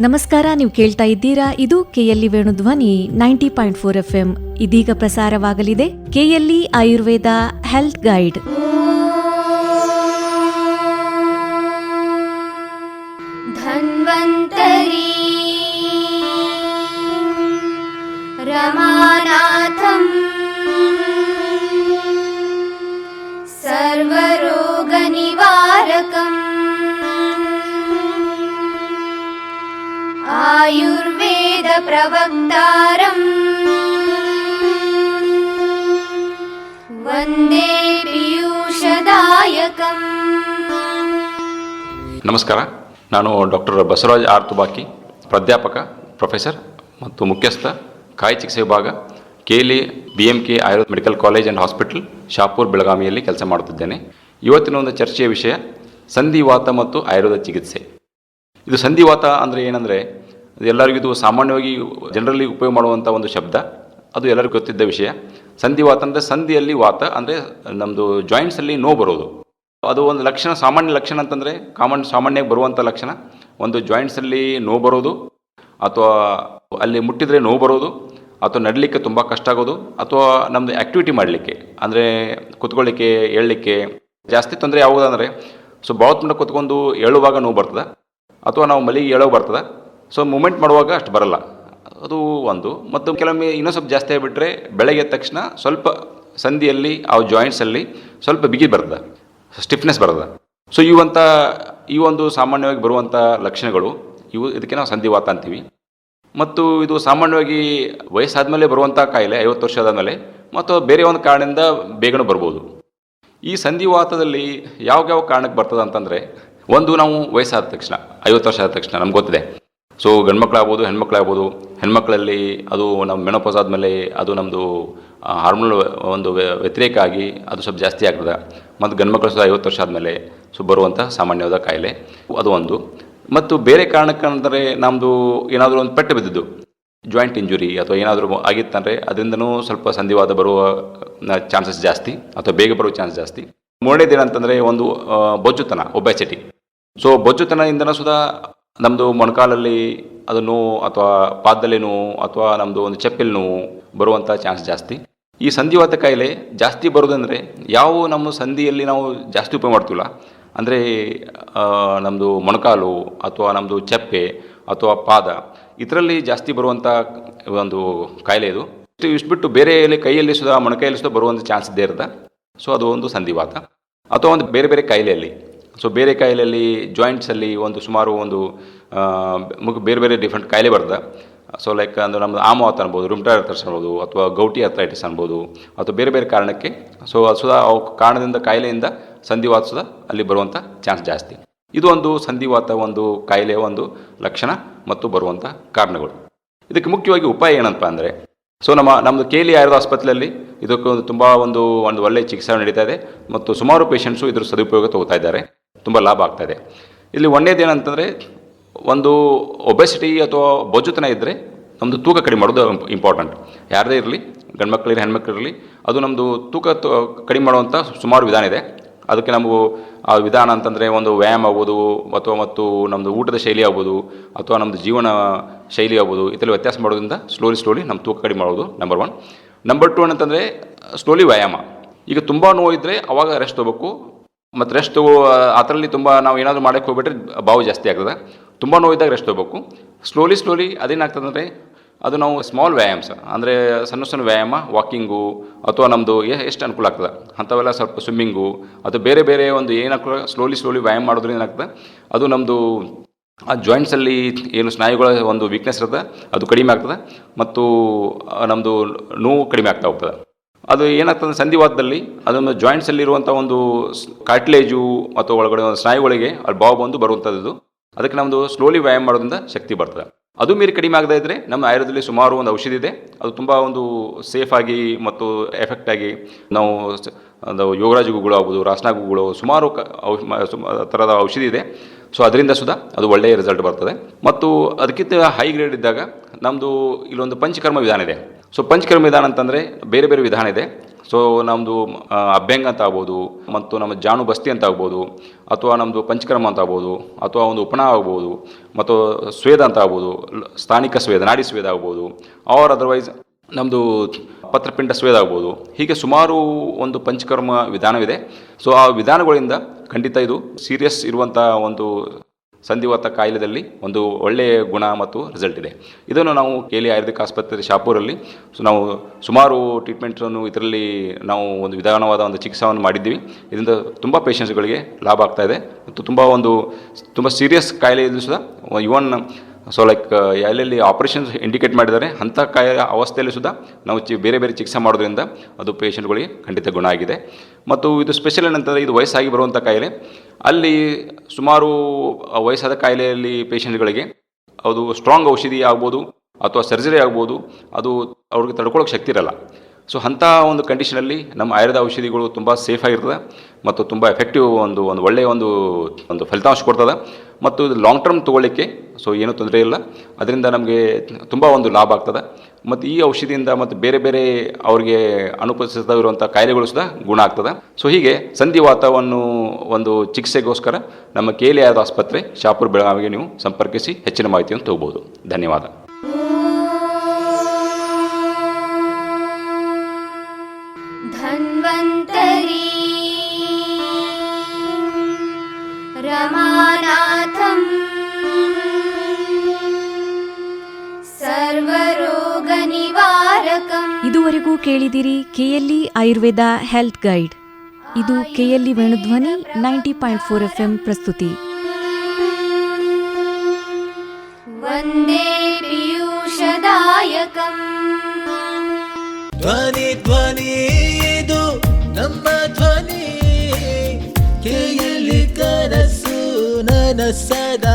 ನಮಸ್ಕಾರ, ನೀವು ಕೇಳ್ತಾ ಇದ್ದೀರಾ ಇದು KLE Venudhwani ninety point four F M ಇದೀಗ ಪ್ರಸಾರವಾಗಲಿದೆ KLE Ayurveda health guide. Dhanvantari ರಮಾನಾ आयुर्वेदप्रवक्तारम् वन्दे पीयूषदायकम् ನಮಸ್ಕಾರ ನಾನು ಡಾಕ್ಟರ್ ಬಸವರಾಜ್ ಆರ್ ತುಬಾಕಿ ಪ್ರಾಧ್ಯಾಪಕ ಪ್ರೊಫೆಸರ್ ಮತ್ತು ಮುಖ್ಯಸ್ಥ ಕಾಯಿ ಚಿಕಿತ್ಸೆ ವಿಭಾಗ ಕೆಲಿ B M K Ayurveda medical college and hospital Shahapur ಬೆಳಗಾವಿಯಲ್ಲಿ ಕೆಲಸ ಮಾಡುತ್ತಿದ್ದೇನೆ ಇವತ್ತಿನ ಒಂದು ಚರ್ಚೆಯ ವಿಷಯ ಸಂಧಿವಾತ ಮತ್ತು ಆಯುರ್ವೇದ ಚಿಕಿತ್ಸೆ ಇದು ಸಂಧಿವಾತ ಅಂದರೆ ಏನಂದರೆ ಎಲ್ಲರಿಗೂ ಇದು ಸಾಮಾನ್ಯವಾಗಿ ಜನರಲ್ಲಿ ಉಪಯೋಗ ಮಾಡುವಂಥ ಒಂದು ಶಬ್ದ. ಅದು ಎಲ್ಲರಿಗೂ ಗೊತ್ತಿದ್ದ ವಿಷಯ. ಸಂಧಿವಾತ ಅಂದರೆ ಸಂಧಿಯಲ್ಲಿ ವಾತ ಅಂದರೆ ನಮ್ಮದು ಜಾಯಿಂಟ್ಸಲ್ಲಿ ನೋವು ಬರೋದು. ಅದು ಒಂದು ಲಕ್ಷಣ, ಸಾಮಾನ್ಯ ಲಕ್ಷಣ ಅಂತಂದರೆ ಕಾಮನ್ ಸಾಮಾನ್ಯವಾಗಿ ಬರುವಂಥ ಲಕ್ಷಣ. ಒಂದು ಜಾಯಿಂಟ್ಸಲ್ಲಿ ನೋವು ಬರೋದು, ಅಥವಾ ಅಲ್ಲಿ ಮುಟ್ಟಿದರೆ ನೋವು ಬರೋದು, ಅಥವಾ ನಡಲಿಕ್ಕೆ ತುಂಬ ಕಷ್ಟ ಆಗೋದು, ಅಥವಾ ನಮ್ಮದು ಆ್ಯಕ್ಟಿವಿಟಿ ಮಾಡಲಿಕ್ಕೆ, ಅಂದರೆ ಕುತ್ಕೊಳ್ಳಿಕ್ಕೆ ಹೇಳಲಿಕ್ಕೆ ಜಾಸ್ತಿ ತೊಂದರೆ ಯಾವುದಂದರೆ ಸೊ ತುಂಬ ಕುತ್ಕೊಂಡು ಏಳುವಾಗ ನೋವು ಬರ್ತದೆ, ಅಥವಾ ನಾವು ಮಲಿಗೆ ಏಳೋ ಬರ್ತದೆ ಸೊ ಮೂಮೆಂಟ್ ಮಾಡುವಾಗ ಅಷ್ಟು ಬರಲ್ಲ. ಅದು ಒಂದು. ಮತ್ತು ಕೆಲವೊಮ್ಮೆ ಇನ್ನೂ ಸ್ವಲ್ಪ ಜಾಸ್ತಿ ಆಗಿಬಿಟ್ರೆ ಬೆಳಗ್ಗೆ ತಕ್ಷಣ ಸ್ವಲ್ಪ ಸಂಧಿಯಲ್ಲಿ, ಆ ಜಾಯಿಂಟ್ಸಲ್ಲಿ ಸ್ವಲ್ಪ ಬಿಗಿ ಬರ್ತದೆ. ಸ್ಟಿಫ್ನೆಸ್ ಬರ್ತದೆ. ಸೊ ಇವಂಥ ಈ ಒಂದು ಸಾಮಾನ್ಯವಾಗಿ ಬರುವಂಥ ಲಕ್ಷಣಗಳು, ಇವು ಇದಕ್ಕೆ ನಾವು ಸಂಧಿವಾತ ಅಂತೀವಿ. ಮತ್ತು ಇದು ಸಾಮಾನ್ಯವಾಗಿ ವಯಸ್ಸಾದಮೇಲೆ ಬರುವಂಥ ಕಾಯಿಲೆ, ಐವತ್ತು ವರ್ಷ ಆದಮೇಲೆ ಮತ್ತು ಬೇರೆ ಒಂದು ಕಾರಣದಿಂದ ಬೇಗನೂ ಬರ್ಬೋದು. ಈ ಸಂಧಿವಾತದಲ್ಲಿ ಯಾವ ಯಾವ ಕಾರಣಕ್ಕೆ ಬರ್ತದೆ ಅಂತಂದರೆ, ಒಂದು ನಾವು ವಯಸ್ಸಾದ ತಕ್ಷಣ, ಐವತ್ತು ವರ್ಷ ಆದ ತಕ್ಷಣ, ನಮ್ಗೆ ಗೊತ್ತಿದೆ. ಸೊ ಗಂಡ್ಮಕ್ಳಾಗ್ಬೋದು, ಹೆಣ್ಮಕ್ಳಾಗ್ಬೋದು, ಹೆಣ್ಮಕ್ಳಲ್ಲಿ ಅದು ನಮ್ಮ ಮೆಣಪೋಸ್ ಆದಮೇಲೆ ಅದು ನಮ್ಮದು ಹಾರ್ಮೋನ್ ಒಂದು ವ್ಯ- ವ್ಯತಿರೇಕ ಆಗಿ ಅದು ಸ್ವಲ್ಪ ಜಾಸ್ತಿ ಆಗ್ತದೆ. ಮತ್ತು ಗಂಡ್ಮಕ್ಳು ಸಹ ಐವತ್ತು ವರ್ಷ ಆದಮೇಲೆ ಸೊ ಬರುವಂಥ ಸಾಮಾನ್ಯವಾದ ಕಾಯಿಲೆ. ಅದು ಒಂದು. ಮತ್ತು ಬೇರೆ ಕಾರಣಕ್ಕಂದರೆ ನಮ್ಮದು ಏನಾದರೂ ಒಂದು ಪೆಟ್ಟು ಬಿದ್ದಿದ್ದು ಜಾಯಿಂಟ್ ಇಂಜುರಿ ಅಥವಾ ಏನಾದರೂ ಆಗಿತ್ತಂದರೆ ಅದರಿಂದನೂ ಸ್ವಲ್ಪ ಸಂಧಿವಾದ ಬರುವ ಚಾನ್ಸಸ್ ಜಾಸ್ತಿ ಅಥವಾ ಬೇಗ ಬರುವ ಚಾನ್ಸ್ ಜಾಸ್ತಿ. ಮೂರನೇದೇನಂತಂದರೆ ಒಂದು ಬೊಜ್ಜುತನ ಒಬೆಸಿಟಿ ಸೊ ಬೊಜ್ಜುತನದಿಂದನೂ ಸುಧಾ ನಮ್ಮದು ಮೊಣಕಾಲಲ್ಲಿ ಅದು ನೋವು ಅಥವಾ ಪಾದದಲ್ಲಿ ನೋವು ಅಥವಾ ನಮ್ಮದು ಒಂದು ಚಪ್ಪಲಿ ನೋವು ಬರುವಂಥ ಚಾನ್ಸ್ ಜಾಸ್ತಿ. ಈ ಸಂಧಿವಾತ ಕಾಯಿಲೆ ಜಾಸ್ತಿ ಬರೋದಂದರೆ ಯಾವ ನಮ್ಮ ಸಂಧಿಯಲ್ಲಿ ನಾವು ಜಾಸ್ತಿ ಉಪಯೋಗ ಮಾಡ್ತಿಲ್ಲ. ಅಂದರೆ ನಮ್ಮದು ಮೊಣಕಾಲು ಅಥವಾ ನಮ್ಮದು ಚಪ್ಪೆ ಅಥವಾ ಪಾದ ಇದರಲ್ಲಿ ಜಾಸ್ತಿ ಬರುವಂಥ ಒಂದು ಕಾಯಿಲೆ ಇದು. ಇಷ್ಟು ಇಷ್ಟು ಬಿಟ್ಟು ಬೇರೆ ಎಲ್ಲಿ ಕೈಯಲ್ಲಿ ಸುಧಾ ಮೊಣಕೈಯಲ್ಲಿ ಸುಧಾ ಬರುವಂಥ ಚಾನ್ಸ್ ಇದ್ದೇ ಇರುತ್ತೆ. ಸೊ, ಅದು ಒಂದು ಸಂಧಿವಾತ ಅಥವಾ ಒಂದು ಬೇರೆ ಬೇರೆ ಕಾಯಿಲೆಯಲ್ಲಿ. ಸೊ ಬೇರೆ ಕಾಯಿಲೆಯಲ್ಲಿ ಜಾಯಿಂಟ್ಸಲ್ಲಿ ಒಂದು ಸುಮಾರು ಒಂದು ಮುಗ್ ಬೇರೆ ಬೇರೆ ಡಿಫ್ರೆಂಟ್ ಕಾಯಿಲೆ ಬರ್ತದೆ. ಸೊ ಲೈಕ್ ಅಂದರೆ ನಮ್ಮದು ಆಮವಾತ ಅನ್ಬೋದು ರುಮ್ಟಾರ್ಥರ್ಸ್ ಅನ್ಬೋದು, ಅಥವಾ ಗೌಟಿ ಅಥ್ರೈಟಿಸ್ ಅನ್ಬೋದು, ಅಥವಾ ಬೇರೆ ಬೇರೆ ಕಾರಣಕ್ಕೆ ಸೊ ಸುಧಾ ಅವು ಕಾರಣದಿಂದ ಕಾಯಿಲೆಯಿಂದ ಸಂಧಿವಾತ ಸುಧಾ ಅಲ್ಲಿ ಬರುವಂಥ ಚಾನ್ಸ್ ಜಾಸ್ತಿ. ಇದು ಒಂದು ಸಂಧಿವಾತ ಒಂದು ಕಾಯಿಲೆಯ ಒಂದು ಲಕ್ಷಣ ಮತ್ತು ಬರುವಂಥ ಕಾರಣಗಳು. ಇದಕ್ಕೆ ಮುಖ್ಯವಾಗಿ ಉಪಾಯ ಏನಪ್ಪ ಅಂದರೆ ಸೊ ನಮ್ಮ ನಮ್ಮದು ಕೇಲಿ ಆಯುರ್ವೇದ ಆಸ್ಪತ್ರೆಯಲ್ಲಿ ಇದಕ್ಕೊಂದು ತುಂಬ ಒಂದು ಒಂದು ಒಳ್ಳೆಯ ಚಿಕಿತ್ಸೆ ನಡೀತಾ ಇದೆ. ಮತ್ತು ಸುಮಾರು ಪೇಷಂಟ್ಸು ಇದರ ಸದುಪಯೋಗ ತಗೋತಾ ಇದ್ದಾರೆ. ತುಂಬ ಲಾಭ ಆಗ್ತಾ ಇದೆ. ಇಲ್ಲಿ ಒಂದೇದು ಏನಂತಂದರೆ, ಒಂದು ಒಬೆಸಿಟಿ ಅಥವಾ ಬೊಜ್ಜುತನ ಇದ್ದರೆ ನಮ್ಮದು ತೂಕ ಕಡಿಮೆ ಮಾಡೋದು ಇಂಪಾರ್ಟೆಂಟ್ ಯಾರದೇ ಇರಲಿ, ಗಂಡ್ಮಕ್ಳಿರಲಿ, ಹೆಣ್ಮಕ್ಳಿರಲಿ, ಅದು ನಮ್ಮದು ತೂಕ ಕಡಿಮೆ ಮಾಡುವಂಥ ಸುಮಾರು ವಿಧಾನ ಇದೆ. ಅದಕ್ಕೆ ನಮಗೂ ಆ ವಿಧಾನ ಅಂತಂದರೆ ಒಂದು ವ್ಯಾಯಾಮ ಆಗ್ಬೋದು, ಅಥವಾ ಮತ್ತು ನಮ್ಮದು ಊಟದ ಶೈಲಿ ಆಗ್ಬೋದು, ಅಥವಾ ನಮ್ಮದು ಜೀವನ ಶೈಲಿ ಆಗ್ಬೋದು ಇದರಲ್ಲಿ ವ್ಯತ್ಯಾಸ ಮಾಡೋದ್ರಿಂದ ಸ್ಲೋಲಿ ಸ್ಲೋಲಿ ನಮ್ಮ ತೂಕ ಕಡಿಮೆ ಮಾಡೋದು ನಂಬರ್ ಒನ್ ನಂಬರ್ ಟು ಏನಂತಂದರೆ ಸ್ಲೋಲಿ ವ್ಯಾಯಾಮ. ಈಗ ತುಂಬ ನೋವು ಇದ್ದರೆ ಅವಾಗ ರೆಸ್ಟ್ ತೊಗೋಬೇಕು ಮತ್ತು ರೆಸ್ಟ್ ಅದರಲ್ಲಿ ತುಂಬ ನಾವು ಏನಾದರೂ ಮಾಡೋಕ್ಕೆ ಹೋಗ್ಬಿಟ್ರೆ ಬಾವು ಜಾಸ್ತಿ ಆಗ್ತದೆ. ತುಂಬ ನೋವಿದ್ದಾಗ ರೆಸ್ಟ್ ಹೋಗ್ಬೇಕು. ಸ್ಲೋಲಿ ಸ್ಲೋಲಿ ಅದೇನಾಗ್ತದಂದ್ರೆ ಅದು ನಾವು ಸ್ಮಾಲ್ ವ್ಯಾಯಾಮ್ಸ್ ಅಂದರೆ ಸಣ್ಣ ಸಣ್ಣ ವ್ಯಾಯಾಮ ವಾಕಿಂಗು ಅಥವಾ ನಮ್ಮದು ಎಷ್ಟು ಅನುಕೂಲ ಆಗ್ತದೆ. ಅಂಥವೆಲ್ಲ ಸ್ವಲ್ಪ ಸ್ವಿಮ್ಮಿಂಗು ಅಥವಾ ಬೇರೆ ಬೇರೆ ಒಂದು ಏನಾಗ್ತದೆ ಸ್ಲೋಲಿ ಸ್ಲೋಲಿ ವ್ಯಾಯಾಮ ಮಾಡೋದ್ರಿಂದ ಏನಾಗ್ತದೆ, ಅದು ನಮ್ಮದು ಆ ಜಾಯಿಂಟ್ಸಲ್ಲಿ ಏನು ಸ್ನಾಯುಗಳ ಒಂದು ವೀಕ್ನೆಸ್ ಇರುತ್ತೆ ಅದು ಕಡಿಮೆ ಆಗ್ತದೆ, ಮತ್ತು ನಮ್ಮದು ನೋವು ಕಡಿಮೆ ಆಗ್ತಾ ಹೋಗ್ತದೆ. ಅದು ಏನಾಗ್ತದೆ ಸಂಧಿವಾತದಲ್ಲಿ ಅದೊಂದು ಜಾಯಿಂಟ್ಸಲ್ಲಿರುವಂಥ ಒಂದು ಕಾರ್ಟ್ಲೇಜು ಅಥವಾ ಒಳಗಡೆ ಒಂದು ಸ್ನಾಯುಗಳಿಗೆ ಅಲ್ಲಿ ಬಾವು ಬಂದು ಬರುವಂಥದ್ದು ಅದಕ್ಕೆ ನಮ್ಮದು ಸ್ಲೋಲಿ ವ್ಯಾಯಾಮ ಮಾಡೋದ್ರಿಂದ ಶಕ್ತಿ ಬರ್ತದೆ. ಅದು ಮೀರಿ ಕಡಿಮೆ ಆಗದೇ ಇದ್ದರೆ ನಮ್ಮ ಆಯುರ್ವೇದದಲ್ಲಿ ಸುಮಾರು ಒಂದು ಔಷಧಿ ಇದೆ. ಅದು ತುಂಬ ಒಂದು ಸೇಫಾಗಿ ಮತ್ತು ಎಫೆಕ್ಟ್ ಆಗಿ ನಾವು ಯೋಗರಾಜ ಗುಗಳು ಆಗ್ಬೋದು ರಾಸನ ಗುಗಳು ಸುಮಾರು ಕ ಥರದ ಔಷಧಿ ಇದೆ. ಸೊ ಅದರಿಂದ ಸುಧಾ ಅದು ಒಳ್ಳೆಯ ರಿಸಲ್ಟ್ ಬರ್ತದೆ. ಮತ್ತು ಅದಕ್ಕಿಂತ ಹೈ ಗ್ರೇಡ್ ಇದ್ದಾಗ ನಮ್ಮದು ಇಲ್ಲೊಂದು ಪಂಚಕರ್ಮ ವಿಧಾನ ಇದೆ. ಸೊ ಪಂಚಕರ್ಮ ವಿಧಾನ ಅಂತಂದರೆ ಬೇರೆ ಬೇರೆ ವಿಧಾನ ಇದೆ. ಸೊ ನಮ್ಮದು ಅಭ್ಯಂಗ ಅಂತ ಆಗ್ಬೋದು, ಮತ್ತು ನಮ್ಮ ಜಾನು ಬಸ್ತಿ ಅಂತ ಆಗ್ಬೋದು, ಅಥವಾ ನಮ್ಮದು ಪಂಚಕರ್ಮ ಅಂತ ಆಗ್ಬೋದು, ಅಥವಾ ಒಂದು ಉಪಣ ಆಗ್ಬೋದು, ಮತ್ತು ಸ್ವೇದ ಅಂತ ಆಗ್ಬೋದು ಸ್ಥಾನಿಕ ಸ್ವೇದ, ನಾಡಿ ಸ್ವೇದ ಆಗ್ಬೋದು. ಆರ್ ಅದರ್ವೈಸ್ ನಮ್ಮದು ಪತ್ರಪಿಂಡ ಸ್ವೇದ ಆಗ್ಬೋದು. ಹೀಗೆ ಸುಮಾರು ಒಂದು ಪಂಚಕರ್ಮ ವಿಧಾನವಿದೆ. ಸೊ ಆ ವಿಧಾನಗಳಿಂದ ಖಂಡಿತ ಇದು ಸೀರಿಯಸ್ ಇರುವಂಥ ಒಂದು ಸಂಧಿವಾತ ಕಾಯಿಲೆದಲ್ಲಿ ಒಂದು ಒಳ್ಳೆಯ ಗುಣ ಮತ್ತು ರಿಸಲ್ಟ್ ಇದೆ. ಇದನ್ನು ನಾವು ಕೇಲಿ ಆಯುರ್ವೇದಿಕ್ ಆಸ್ಪತ್ರೆ ಶಾಪೂರಲ್ಲಿ. ಸೊ ನಾವು ಸುಮಾರು ಟ್ರೀಟ್ಮೆಂಟನ್ನು ಇದರಲ್ಲಿ ನಾವು ಒಂದು ವಿಧಾನವಾದ ಒಂದು ಚಿಕಿತ್ಸೆಯನ್ನು ಮಾಡಿದ್ದೀವಿ. ಇದರಿಂದ ತುಂಬ ಪೇಷಂಟ್ಸ್ಗಳಿಗೆ ಲಾಭ ಆಗ್ತಾ ಇದೆ. ಮತ್ತು ತುಂಬ ಒಂದು, ತುಂಬ ಸೀರಿಯಸ್ ಕಾಯಿಲೆ ಇದ್ರೂ ಸಹ ಇವನ್ ಸೊ ಲೈಕ್ ಎಲ್ಲೆಲ್ಲಿ ಆಪರೇಷನ್ಸ್ ಇಂಡಿಕೇಟ್ ಮಾಡಿದ್ದಾರೆ, ಅಂಥ ಕಾಯ ಅವಸ್ಥೆಯಲ್ಲಿ ಸುಧಾ ನಾವು ಚಿ, ಬೇರೆ ಬೇರೆ ಚಿಕಿತ್ಸೆ ಮಾಡೋದ್ರಿಂದ ಅದು ಪೇಷಂಟ್ಗಳಿಗೆ ಖಂಡಿತ ಗುಣ ಆಗಿದೆ. ಮತ್ತು ಇದು ಸ್ಪೆಷಲ್ ಏನಂತಂದರೆ ಇದು ವಯಸ್ಸಾಗಿ ಬರುವಂಥ ಕಾಯಿಲೆ. ಅಲ್ಲಿ ಸುಮಾರು ವಯಸ್ಸಾದ ಕಾಯಿಲೆಯಲ್ಲಿ ಪೇಷಂಟ್ಗಳಿಗೆ ಅದು ಸ್ಟ್ರಾಂಗ್ ಔಷಧಿ ಆಗ್ಬೋದು ಅಥವಾ ಸರ್ಜರಿ ಆಗ್ಬೋದು, ಅದು ಅವ್ರಿಗೆ ತಡ್ಕೊಳ್ಳೋಕೆ ಶಕ್ತಿ ಇರಲ್ಲ. ಸೊ ಅಂಥ ಒಂದು ಕಂಡೀಷನಲ್ಲಿ ನಮ್ಮ ಆಯುರ್ವೇದ ಔಷಧಿಗಳು ತುಂಬ ಸೇಫಾಗಿರ್ತದೆ ಮತ್ತು ತುಂಬ ಎಫೆಕ್ಟಿವ್ ಒಂದು ಒಂದು ಒಳ್ಳೆಯ ಒಂದು ಒಂದು ಫಲಿತಾಂಶ ಕೊಡ್ತದೆ. ಮತ್ತು ಇದು ಲಾಂಗ್ ಟರ್ಮ್ ತೊಗೊಳ್ಳಿಕ್ಕೆ ಸೊ ಏನೂ ತೊಂದರೆ ಇಲ್ಲ. ಅದರಿಂದ ನಮಗೆ ತುಂಬ ಒಂದು ಲಾಭ ಆಗ್ತದೆ. ಮತ್ತು ಈ ಔಷಧಿಯಿಂದ ಮತ್ತು ಬೇರೆ ಬೇರೆ ಅವರಿಗೆ ಅನುಪಸ್ಥಿತವಿರುವಂಥ ಕಾಯಿಲೆಗಳು ಸಹ ಗುಣ ಆಗ್ತದೆ. ಸೊ ಹೀಗೆ ಸಂಧಿವಾತವನ್ನು ಒಂದು ಚಿಕಿತ್ಸೆಗೋಸ್ಕರ ನಮ್ಮ ಕೆ ಆಯುರ್ವೇದ ಆಸ್ಪತ್ರೆ, ಶಾಪುರ್ ಬೆಳಗಾವಿಗೆ ನೀವು ಸಂಪರ್ಕಿಸಿ ಹೆಚ್ಚಿನ ಮಾಹಿತಿಯನ್ನು ತಗೋಬೋದು. ಧನ್ಯವಾದ. ಇದುವರೆಗೂ ಕೇಳಿದಿರಿ ಕೆಎಲ್ಇ ಆಯುರ್ವೇದ ಹೆಲ್ತ್ ಗೈಡ್ ಇದು KLE Venudhwani ninety point four F M ಪ್ರಸ್ತುತಿ वन्दे पीयूषदायकम् ಧ್ವನಿ ಧ್ವನಿ ಇದು ನಮ್ಮ ಧ್ವನಿ ಕೇಯಲಿ ಕನಸು ನನಸದ ವೇಣು ಧ್ವನಿ